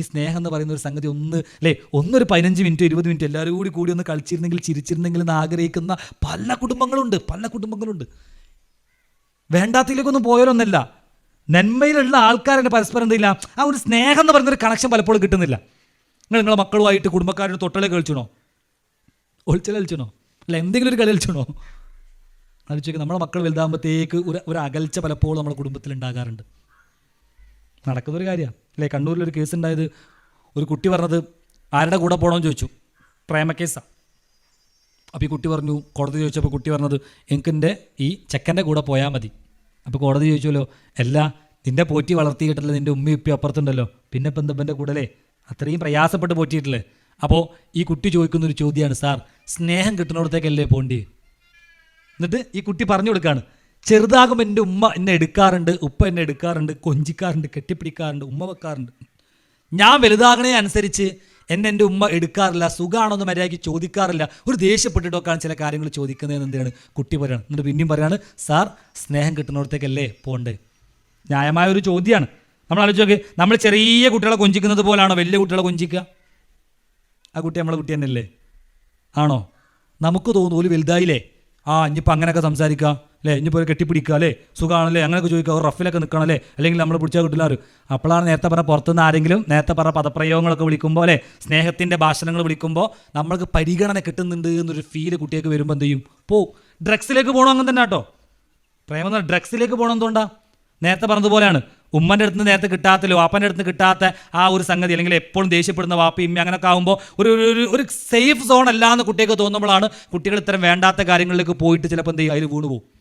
ഈ സ്നേഹം എന്ന് പറയുന്ന ഒരു സംഗതി ഒന്ന് അല്ലേ? ഒന്നൊരു പതിനഞ്ച് മിനിറ്റ് ഇരുപത് മിനിറ്റ് എല്ലാവരും കൂടി കൂടി ഒന്ന് കളിച്ചിരുന്നെങ്കിൽ ചിരിച്ചിരുന്നെങ്കിൽ എന്ന് ആഗ്രഹിക്കുന്ന പല കുടുംബങ്ങളുണ്ട് പല കുടുംബങ്ങളുണ്ട്. വേണ്ടാത്തതിലേക്കൊന്നും പോയാലൊന്നല്ല. നന്മയിലുള്ള ആൾക്കാരുടെ പരസ്പരം എന്തില്ല? ആ ഒരു സ്നേഹം എന്ന് പറയുന്ന ഒരു കണക്ഷൻ പലപ്പോഴും കിട്ടുന്നില്ല. നിങ്ങൾ നിങ്ങളെ മക്കളുമായിട്ട് കുടുംബക്കാരുടെ തൊട്ടലെ കളിച്ചണോ? ഒളിച്ചല കളിച്ചണോ? അല്ല എന്തെങ്കിലും ഒരു കളി കളിച്ചണോ? ആലോചിക്കുക നമ്മുടെ മക്കൾ വലുതാകുമ്പോഴത്തേക്ക് ഒരു ഒരു അകൽച്ച പലപ്പോഴും നമ്മുടെ കുടുംബത്തിൽ ഉണ്ടാകാറുണ്ട്. നടക്കുന്നൊരു കാര്യമാണ് അല്ലേ കണ്ണൂരിലൊരു കേസ് ഉണ്ടായത് ഒരു കുട്ടി പറഞ്ഞത് ആരുടെ കൂടെ പോകണമെന്ന് ചോദിച്ചു. പ്രേമ കേസാണ് അപ്പോൾ ഈ കുട്ടി പറഞ്ഞു കോടതി ചോദിച്ചപ്പോൾ കുട്ടി പറഞ്ഞത് എനിക്ക് എന്റെ ഈ ചെക്കന്റെ കൂടെ പോയാൽ മതി. അപ്പോൾ കോടതി ചോദിച്ചല്ലോ അല്ല നിന്റെ പോറ്റി വളർത്തിയിട്ടല്ലേ നിന്റെ ഉമ്മയും ഉപ്പയും അപ്പുറത്തുണ്ടല്ലോ. പിന്നെ ഇപ്പം എന്താ കൂടെ അത്രയും പ്രയാസപ്പെട്ട് പോറ്റിയിട്ടില്ലേ? അപ്പോൾ ഈ കുട്ടി ചോദിക്കുന്ന ഒരു ചോദ്യമാണ് സാർ സ്നേഹം കിട്ടുന്നിടത്തേക്കല്ലേ പോണ്ടി എന്നിട്ട് ഈ കുട്ടി പറഞ്ഞു കൊടുക്കുകയാണ് ചെറുതാകുമ്പോൾ എന്റെ ഉമ്മ എന്നെ എടുക്കാറുണ്ട് ഉപ്പ എന്നെ എടുക്കാറുണ്ട് കൊഞ്ചിക്കാറുണ്ട് കെട്ടിപ്പിടിക്കാറുണ്ട് ഉമ്മ വെക്കാറുണ്ട്. ഞാൻ വലുതാകണേ അനുസരിച്ച് എന്നെ എന്റെ ഉമ്മ എടുക്കാറില്ല സുഖമാണോന്ന് മര്യാദയ്ക്ക് ചോദിക്കാറില്ല. ഒരു ദേഷ്യപ്പെട്ടിട്ടൊക്കെയാണ് ചില കാര്യങ്ങൾ ചോദിക്കുന്നതെന്ന് എന്താണ് കുട്ടി പറയുകയാണ് എന്നിട്ട് പിന്നെയും പറയാണ് സാർ സ്നേഹം കിട്ടുന്നിടത്തേക്കല്ലേ പോണ്ടേ? ന്യായമായ ഒരു ചോദ്യമാണ് നമ്മൾ ആലോചിച്ച് നോക്കി നമ്മൾ ചെറിയ കുട്ടികളെ കൊഞ്ചിക്കുന്നത് പോലാണോ വലിയ കുട്ടികളെ കൊഞ്ചിക്കുക? ആ കുട്ടി നമ്മളെ കുട്ടി തന്നെയല്ലേ? ആണോ? നമുക്ക് തോന്നുന്നു ഒരു വലുതായില്ലേ? ആ ഇനിയിപ്പോൾ അങ്ങനെയൊക്കെ സംസാരിക്കാം. അല്ലേ ഇനിയിപ്പോൾ കെട്ടിപ്പിടിക്കുക അല്ലേ സുഖമാണല്ലേ അങ്ങനെയൊക്കെ ചോദിക്കുക. ഒരു റഫിലൊക്കെ നിൽക്കണം അല്ലേ അല്ലെങ്കിൽ നമ്മൾ പിടിച്ചാൽ കിട്ടില്ല അപ്പോഴാണ് നേരത്തെ പറഞ്ഞ പുറത്തുനിന്ന് ആരെങ്കിലും നേരത്തെ പറഞ്ഞ പദപ്രയോഗങ്ങളൊക്കെ വിളിക്കുമ്പോൾ അല്ലേ സ്നേഹത്തിന്റെ ഭാഷണങ്ങൾ വിളിക്കുമ്പോൾ നമ്മൾക്ക് പരിഗണന കിട്ടുന്നുണ്ട് എന്നൊരു ഫീൽ കുട്ടിയൊക്കെ വരുമ്പോൾ എന്ത് ചെയ്യും? പോ. ഡ്രഗ്സിലേക്ക് പോകണം അങ്ങനെ തന്നെ കേട്ടോ പ്രേമം ഡ്രഗ്സിലേക്ക് പോകണം എന്തുകൊണ്ടാ? നേരത്തെ പറഞ്ഞതുപോലെയാണ്. ഉമ്മന്റെ അടുത്ത് നേരത്തെ കിട്ടാത്തല്ലോ വാപ്പന്റെ അടുത്ത് കിട്ടാത്ത ആ ഒരു സംഗതി. അല്ലെങ്കിൽ എപ്പോഴും ദേഷ്യപ്പെടുന്ന വാപ്പി ഇമ്മ അങ്ങനെയൊക്കെ ആകുമ്പോൾ ഒരു ഒരു- ഒരു സേഫ് സോൺ അല്ല എന്ന് കുട്ടിയൊക്കെ തോന്നുമ്പോഴാണ് കുട്ടികൾ ഇത്തരം വേണ്ടാത്ത കാര്യങ്ങളിലേക്ക് പോയിട്ട് ചിലപ്പോൾ എന്ത് ചെയ്യും? അതിൽ വീണു പോകും